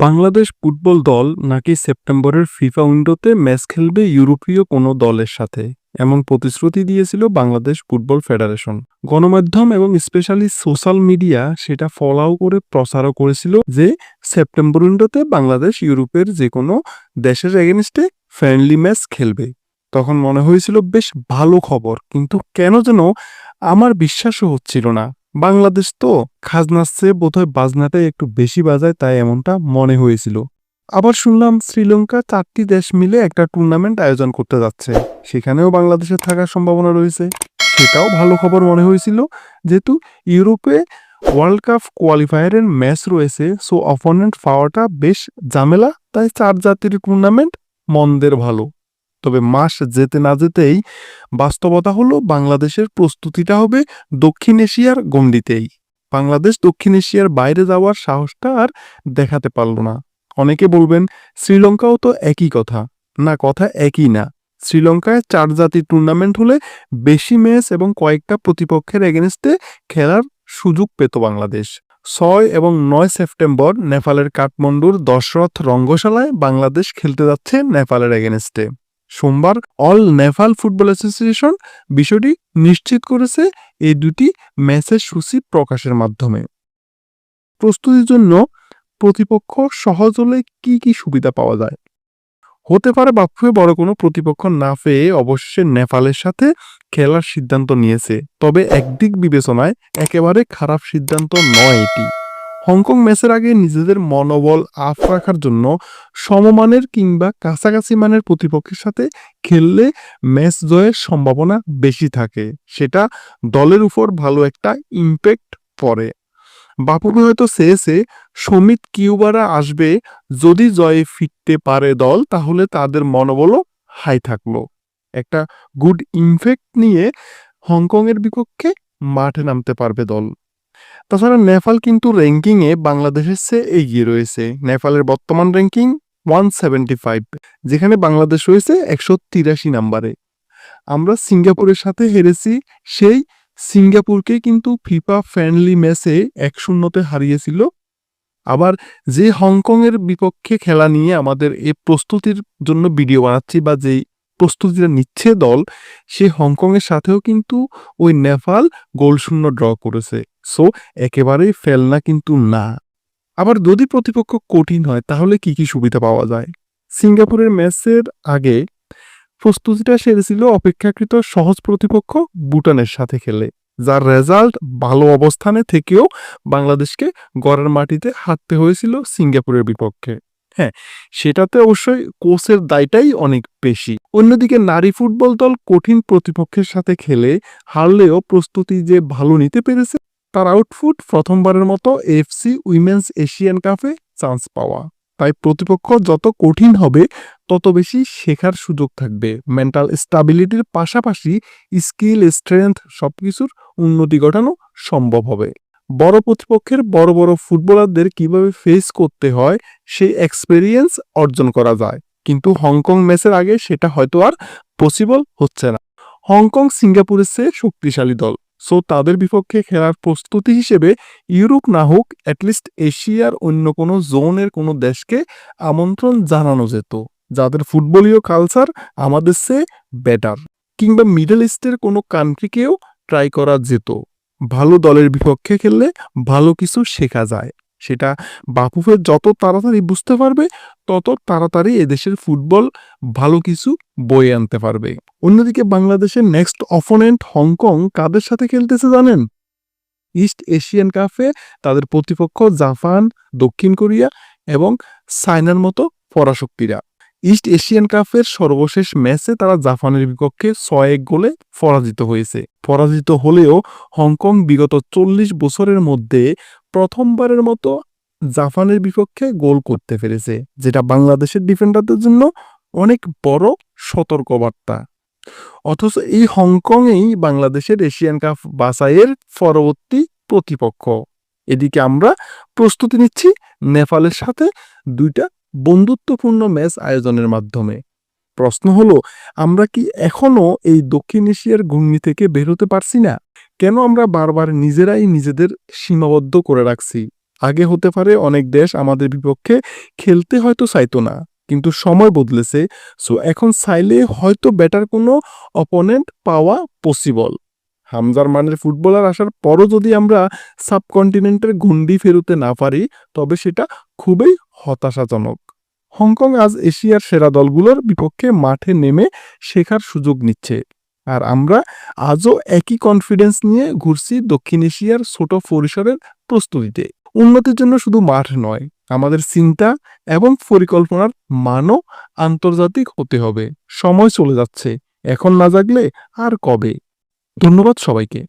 Bangladesh football দল নাকি সেপ্টেম্বরের ফিফা উইন্ডোতে ম্যাচ খেলবে ইউরোপীয় কোনো দলের সাথে? এমন প্রতিশ্রুতি দিয়েছিল বাংলাদেশ ফুটবল ফেডারেশন। গণমাধ্যম এবং স্পেশালি সোশ্যাল মিডিয়া সেটা ফলাও করে প্রচারও করেছিল যে সেপ্টেম্বর উইন্ডোতে বাংলাদেশ ইউরোপের যে কোনো দেশের এগেনস্টে ফ্রেন্ডলি ম্যাচ খেলবে। তখন মনে হয়েছিল, বেশ ভালো খবর, কিন্তু কেন যেন আমার বিশ্বাসও হচ্ছিল না। বাংলাদেশ তো খাজনার চেয়ে বোধহয় বাজনাটাই একটু বেশি বাজায় তাই এমনটা মনে হয়েছিল। আবার শুনলাম শ্রীলঙ্কা চারটি দেশ মিলে একটা টুর্নামেন্ট আয়োজন করতে যাচ্ছে। সেখানেও বাংলাদেশের থাকার সম্ভাবনা রয়েছে। সেটাও ভালো খবর মনে হয়েছিল, যেহেতু ইউরোপে ওয়ার্ল্ড কাপ কোয়ালিফায়ারের ম্যাচ রয়েছে সো অপোনেন্ট পাওয়াটা বেশ ঝামেলা, তাই চার জাতির টুর্নামেন্ট মন্দের ভালো। তবে মাস যেতে না যেতেই বাস্তবতা হলো বাংলাদেশের প্রস্তুতিটা হবে দক্ষিণ এশিয়ার গণ্ডিতেই। বাংলাদেশ দক্ষিণ এশিয়ার বাইরে যাওয়ার সাহসটা আর দেখাতে পারল না। অনেকে বলবেন, শ্রীলঙ্কাও তো একই কথা। না, কথা একই না। শ্রীলঙ্কায় চার জাতির টুর্নামেন্ট হলে বেশি ম্যাচ এবং কয়েকটা প্রতিপক্ষের এগেনস্টে খেলার সুযোগ পেত বাংলাদেশ। ছয় এবং নয় সেপ্টেম্বর নেপালের কাঠমান্ডুর দশরথ রঙ্গশালায় বাংলাদেশ খেলতে যাচ্ছে নেপালের এগেনস্টে সোমবার অল নেপাল ফুটবল অ্যাসোসিয়েশন বিষয়টি নিশ্চিত করেছে এই দুটি ম্যাচের সূচি প্রকাশের মাধ্যমে। প্রস্তুতির জন্য প্রতিপক্ষ সহজ হলে কি কি সুবিধা পাওয়া যায়? হতে পারে বাফুয়ে বড় কোনো প্রতিপক্ষ না পেয়ে অবশেষে নেপালের সাথে খেলার সিদ্ধান্ত নিয়েছে, তবে একদিক বিবেচনায় একেবারে খারাপ সিদ্ধান্ত নয় এটি। হংকং ম্যাচের আগে নিজেদের মনোবল আফ রাখার জন্য সমমানের কিংবা কাছাকাছি মানের প্রতিপক্ষের সাথে খেললে ম্যাচ জয়ের সম্ভাবনা বেশি থাকে। সেটা দলের উপর ভালো একটা ইম্প্যাক্ট পড়ে। বাপুকে হয়তো চেয়েছে সমিত কিউবারা আসবে, যদি জয়ে ফিরতে পারে দল, তাহলে তাদের মনোবলও হাই থাকল। একটা গুড ইমফেক্ট নিয়ে হংকংয়ের বিপক্ষে মাঠে নামতে পারবে দল। তাছাড়া নেপাল কিন্তু র্যাঙ্কিংয়ে বাংলাদেশের চেয়ে এগিয়ে রয়েছে। নেপালের বর্তমান র্যাঙ্কিং ওয়ান সেভেন্টি ফাইভ যেখানে বাংলাদেশ রয়েছে একশো তিরাশি নাম্বারে আমরা সিঙ্গাপুরের সাথে হেরেছি, সেই সিঙ্গাপুরকে কিন্তু ফিফা ফ্রেন্ডলি ম্যাচে এক শূন্যতে হারিয়েছিল। আবার যে হংকংয়ের বিপক্ষে খেলা নিয়ে আমাদের এই প্রস্তুতির জন্য ভিডিও বানাচ্ছি বা যেই প্রস্তুতিটা নিচ্ছে দল, সে হংকংয়ের সাথেও কিন্তু ওই নেপাল গোলশূন্য ড্র করেছে। সো একেবারেই ফেলনা কিন্তু না। আবার যদি প্রতিপক্ষ কঠিন হয়, তাহলে কি কি সুবিধা পাওয়া যায়? সিঙ্গাপুরের ম্যাচের আগে প্রস্তুতিটা সেরেছিল অপেক্ষাকৃত সহজ প্রতিপক্ষ ভুটানের সাথে খেলে, যার রেজাল্ট ভালো অবস্থানে থেকেও বাংলাদেশকে গড়ের মাটিতে হারতে হয়েছিল সিঙ্গাপুরের বিপক্ষে। হ্যাঁ সেটাতে অবশ্যই কোচের দায়টাই অনেক বেশি। অন্যদিকে নারী ফুটবল দল কঠিন প্রতিপক্ষের সাথে খেলে হারলেও প্রস্তুতি যে ভালো নিতে পেরেছে তার আউটফুট প্রথমবারের মতো এফসি উইমেন্স এশিয়ান কাপে চান্স পাওয়া। তাই প্রতিপক্ষ যত কঠিন হবে, তত বেশি শেখার সুযোগ থাকবে। মেন্টাল স্টাবিলিটির পাশাপাশি স্কিল স্ট্রেংথ সবকিছুর উন্নতি ঘটানো সম্ভব হবে। বড় প্রতিপক্ষের বড় বড় ফুটবলারদের কীভাবে ফেস করতে হয়, সেই এক্সপেরিয়েন্স অর্জন করা যায়। কিন্তু হংকং ম্যাচের আগে সেটা হয়তো আর পসিবল হচ্ছে না। হংকং সিঙ্গাপুরের চেয়ে শক্তিশালী দল। সো তাদের বিপক্ষে খেলার প্রস্তুতি হিসেবে ইউরোপ না হোক অ্যাটলিস্ট এশিয়ার অন্য কোনো জোনের কোনো দেশকে আমন্ত্রণ জানানো যেত, যাদের ফুটবলীয় কালচার আমাদের সে বেটার কিংবা মিডল ইস্টের কোনো কান্ট্রিকেও ট্রাই করা যেত। ভালো দলের বিপক্ষে খেললে ভালো কিছু শেখা যায়। সেটা বাফুফে যত তাড়াতাড়ি বুঝতে পারবে, তত তাড়াতাড়ি এদেশের ফুটবল ভালো কিছু বয়ে আনতে পারবে। অন্যদিকে বাংলাদেশের নেক্সট অপোনেন্ট হংকং কাদের সাথে খেলতেছে জানেন? ইস্ট এশিয়ান কাপে তাদের প্রতিপক্ষ জাপান, দক্ষিণ কোরিয়া এবং চায়নার মতো পরাশক্তিরা। ইস্ট এশিয়ান কাপের সর্বশেষ ম্যাচে তারা জাপানের বিপক্ষে ছয় এক গোলে পরাজিত হয়েছে। পরাজিত হলেও হংকং বিগত চল্লিশ বছরের মধ্যে প্রথমবারের মতো জাপানের বিপক্ষে গোল করতে পেরেছে, যেটা বাংলাদেশের ডিফেন্ডারদের জন্য অনেক বড় সতর্কবার্তা। অথচ এই হংকংয়েই বাংলাদেশের এশিয়ান কাপ বাছাইয়ের পরবর্তী প্রতিপক্ষ। এদিকে আমরা প্রস্তুতি নিচ্ছি নেপালের সাথে দুইটা বন্ধুত্বপূর্ণ ম্যাচ আয়োজনের মাধ্যমে। প্রশ্ন হলো, আমরা কি এখনও এই দক্ষিণ এশিয়ার ঘূর্ণি থেকে বের হতে পারছি না? কেন আমরা বারবার নিজেরাই নিজেদের সীমাবদ্ধ করে রাখছি? আগে হতে পারে অনেক দেশ আমাদের বিপক্ষে খেলতে হয়তো চাইতো না, কিন্তু সময় বদলেছে সো এখন চাইলে হয়তো বেটার কোনো অপোনেন্ট পাওয়া পসিবল হামজার মানের ফুটবলার আসার পরও যদি আমরা সাবকন্টিনেন্টের গুন্ডি ফেরুতে না পারি, তবে সেটা খুবই হতাশাজনক। হংকং আজ এশিয়ার সেরা দলগুলোর বিপক্ষে মাঠে নেমে শেখার সুযোগ নিচ্ছে। আর আমরা আজও একই কনফিডেন্স নিয়ে ঘুরছি দক্ষিণ এশিয়ার ছোট পরিসরের প্রস্তুতিতে। উন্নতির জন্য শুধু মাঠ নয়, আমাদের চিন্তা এবং পরিকল্পনার মানও আন্তর্জাতিক হতে হবে। সময় চলে যাচ্ছে, এখন না জাগলে আর কবে? ধন্যবাদ সবাইকে।